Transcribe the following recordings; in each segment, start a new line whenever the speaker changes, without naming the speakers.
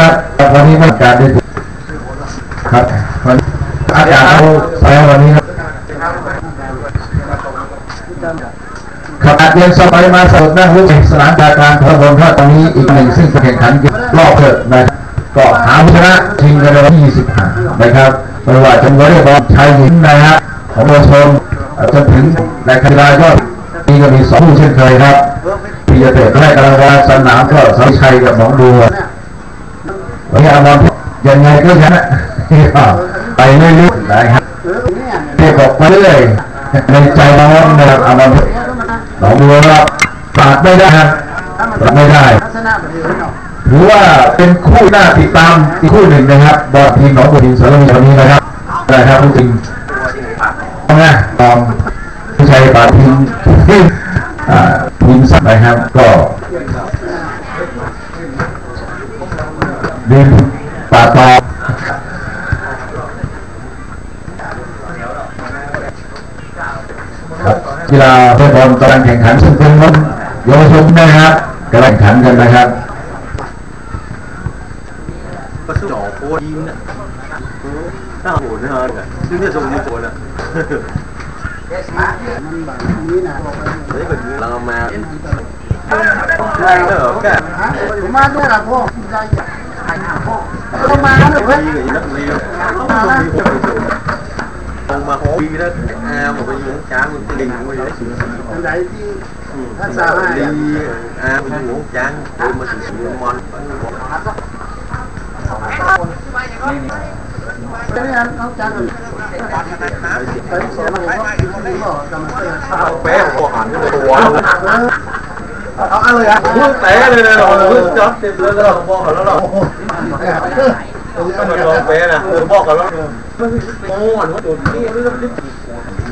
นัดวันนี้นัดการได้ครับวันอาจารย์เขาแซววันนี้ครับครับอาเรียนสมัยมาสดนั่งรู้สนามการการพระบรมราชตรงนี้อีกหนึ่งซึ่งแข่งขันรอบเกิดนะก็หาชนะชิงกันในวันที่25นะครับไม่ว่าจะวอลเลย์บอลชายหญิงนะฮะของเยาชนจนถึงในกีฬายอดนี่ก็มีสองผู้เช่นเคยครับ พิยเตะให้กำลังวางสนามก็สายชัยกับหนองบัววันนี้อามยังไงก็ชนะไปเรื่อยๆนะครับเรียกบอกไปเรื่อยในใจน้องนะครับอามรหนองบัวครับปาดไม่ได้ครับปาดไม่ได้ถือว่าเป็นคู่หน้าติดตามอีกคู่หนึ่งนะครับบอลทีมหนองบัวทีมสารมีวันนี้นะครับนะครับจริงนะตอมผู้ชัยปาทีมอ่า ทีมสัตว์นะครับ ก็ดินป่าตอครับกีฬาเพื่อบอลกำลังแข่งขันซึ่งเป็นน้องเยาวชนนะครับกำลังแข่งขันกันนะครับ
ก็จ่อโคตรยิ้มเนี่ยหน้าโหดนะฮะซึ่งเนี่ยทรงนี้โหดนะ เฮ้ยก็เรามาเอ็นแรงเลยเหรอแก
มาด้วยล่ะพ่อใจเข้ามาเลย เว้ย
ดีกับนันลงมาโหดีแล้วอาบก็
หัน
ไป
ตั
วหันเตัว
เอาอะไรอะ
พูดเตะเลยนะเราพึ่งจับเต็มเลยแล้วเราบอกกันแล้วเรามันลงเป๊ะนะบอกกันแล้วโอ้โหจุดนี้มัน
คณะต่อย
จริงก็เหมือนแม่ผมเว้ยดีๆน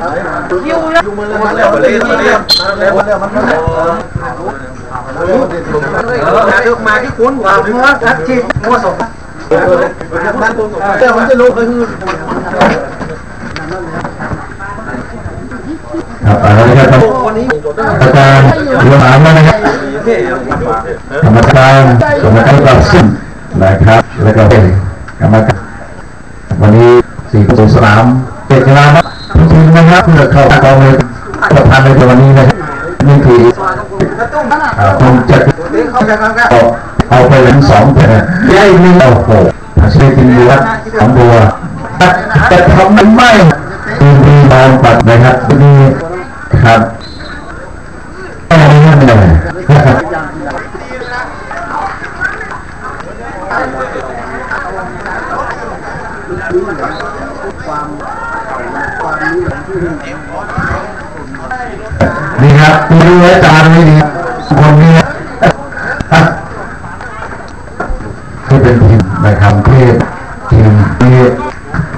อาเลยเนี่ย
เนี่ย
เนี่ย
นะ
นะ
นะ
ห้ามเลยนะ
นะเนี่ยต้องคนเตะคนดูมาตามมันการ
ที่นั่นและ
ที่ปากมันเนี่ยเอาอะไรก็เตะเข้าละถ้าแต่ไหนเป็นคนเอาล้อ
เอาเลยนั่นเดียว
เบิ้งนี่นะคิวนะ
ยุ่งมันเลยมาแล้วมาเลยมาเลยแล้วมาแล้วมาแล้วเออมาที่คุ้นว่าถึงว่าทัดชีมั่วสมเดี๋ยวมันจะรู้คือ
ครับเอาละครับอาจารย์เรือหางแล้วนะครับกรรมการกรรมการตัดสินนะครับ แล้วก็เป็นกรรมการวันนี้สี่ประตูสนามเจ็ดกีฬาครับ นะครับเพื่อเข้ากองเลยประธานในวันนี้นะนี่คือคงจะเอาไปถึงสองแผ่นยัยนี่โอ้โหถ้าใช้จริงวัดสองบัวจะทำมันไม่ดีดีบอลปัดนะครับดีครับแค่นี้เลย
ครับ วามความนี้หลงที่
นี่ครับคุณดูอาจารย์ไม่ดีคนนี้ที่เป็นทีมในคำที่ทีมที่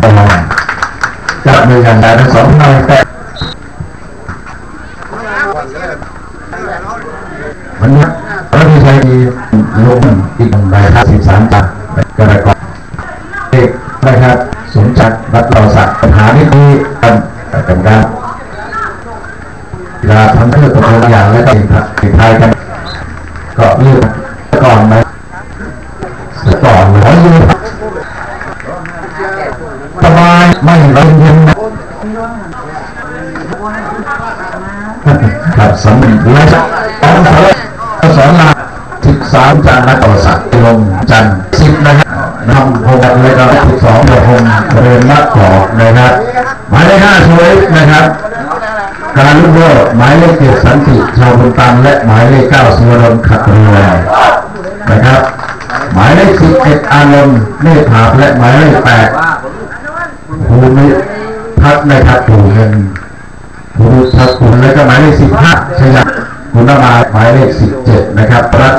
ตลอดจับมือกันได้ทั้งสองนายแต่วันนี้เรามีชัยลงอีกหนึ่งใบท่าสิบสามจักกระกอบเอกนะครับ ศักดิ์ปัญหาที่ดีกันกันกันเวลาทำเพื่อตัวอย่างและก็ติดทายกันก็เลือกก่อนไหมก่อนหร้อยยืนสบายไม่ร้อนเย็นนะครับสำเร็จและสองสอนสอนลาสิบสามจานนักต่อสักลงจันทร์สิบนะครับนำพงศ์เลยก็สิบสองเดือนพงศ์เรียนนักขอนะครับหมายเลขห้าช่วยนะครับ การลูกโลด หมายเลขเจ็ดสันติชาวบุญตันและหมายเลขเก้าสุวรรณขัดเรือนะครับ หมายเลขสิบเอ็ดอารมณ์เนธาและหมายเลขแปดภูมิพัฒน์ในทัดถูเงินภูมิพัฒน์คุณและก็หมายเลขสิบห้าชยคุณมาหมายเลขสิบเจ็ดนะครับรัฐ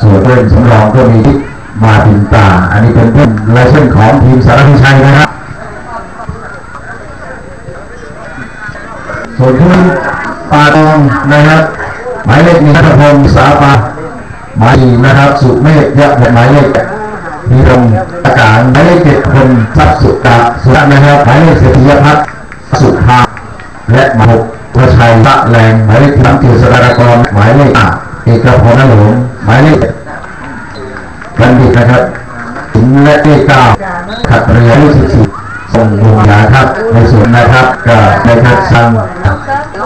ส่วนเรื่องสำรองก็มีมาตินตา อันนี้เป็นเพื่อนลายเส้นของทีมสารพิชัยนะครับ ส่วนที่ปาตองนะครับหมายเลขนี้นัทพงศ์สาปาหมายนะครับ สุเมฆยะหมายเลขมีรงอากาศหมายเลขเจ็ดคนทรัพย์สุตาสุตานะครับหมายเลขเศรษฐียพัฒน์สุภาและหมายหกวชัยตะแรงหมายเลขน้ำจิตสดากรหมายเลขอะเอกพลนหลวงหมายเลขบัณฑิตนะครับถึงและเลขเก้าขัดเรือเลขสิบสี่ส่งดวงยาครับในส่วนนะครับก็ได้ทัดสั่ง เ